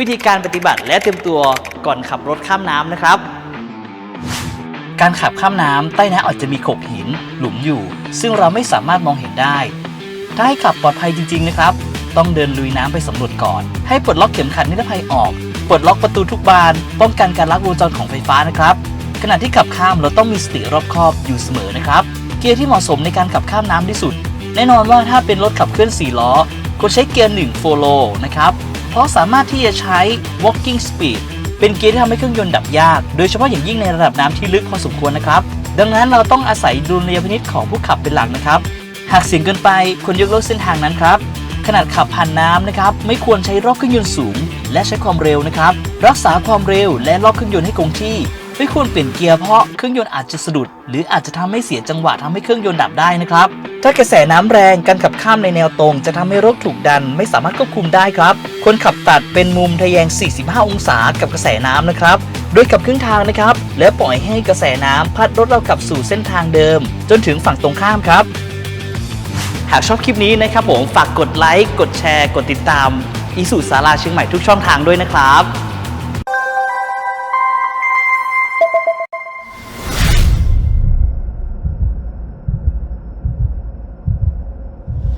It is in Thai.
วิธีการปฏิบัติและเตรียมตัวก่อนขับรถข้ามน้ำนะครับ การขับข้ามน้ำใต้น้ำอาจจะมีโขดหิน หลุมอยู่ ซึ่งเราไม่สามารถมองเห็นได้ถ้าให้ขับปลอดภัยจริง ๆ นะครับ ต้องเดินลุยน้ำไปสำรวจก่อน ให้ปลดล็อกเข็มขัดนิรภัยออก ปลดล็อกประตูทุกบาน ป้องกันการลักวงจรของไฟฟ้านะครับ ขณะที่ขับข้ามเราต้องมีสติรอบคอบอยู่เสมอนะครับ เกียร์ที่เหมาะสมในการขับข้ามน้ำที่สุด แน่นอนว่าถ้าเป็นรถขับเคลื่อน 4 ล้อควรใช้เกียร์1 4 low นะครับ เพราะสามารถที่จะใช้ walking speed เป็นเกียร์ที่ทำให้เครื่องยนต์ดับยาก โดยเฉพาะอย่างยิ่งในระดับน้ำที่ลึกพอสมควรนะครับ ดังนั้นเราต้องอาศัยดุลยพินิจของผู้ขับเป็นหลักนะครับ หากเสี่ยงเกินไปควรยกเลิกเส้นทางนั้นครับ ขนาดขับผ่านน้ำนะครับ ไม่ควรใช้รอบเครื่องยนต์สูง และใช้ความเร็วนะครับ รักษาความเร็วและรอบเครื่องยนต์ให้คงที่ ไม่ควรเปลี่ยนเกียร์เพราะเครื่องยนต์อาจจะสะดุด หรืออาจจะทำให้เสียจังหวะทำให้เครื่องยนต์ดับได้นะครับ ถ้ากระแสน้ำแรงการขับข้ามในแนวตรง จะทำให้รถถูกดันไม่สามารถควบคุมได้ครับควรขับตัดเป็นมุมทะแยง 45 องศากับกระแสน้ำนะครับโดยขับครึ่งทางนะครับ และปล่อยให้กระแสน้ำพัดรถเรากลับสู่เส้นทางเดิม จนถึงฝั่งตรงข้ามครับ หากชอบคลิปนี้นะครับผมฝากกดไลค์กดแชร์ กดติดตามอีสุสาราเชียงใหม่ทุกช่องทางด้วยนะครับ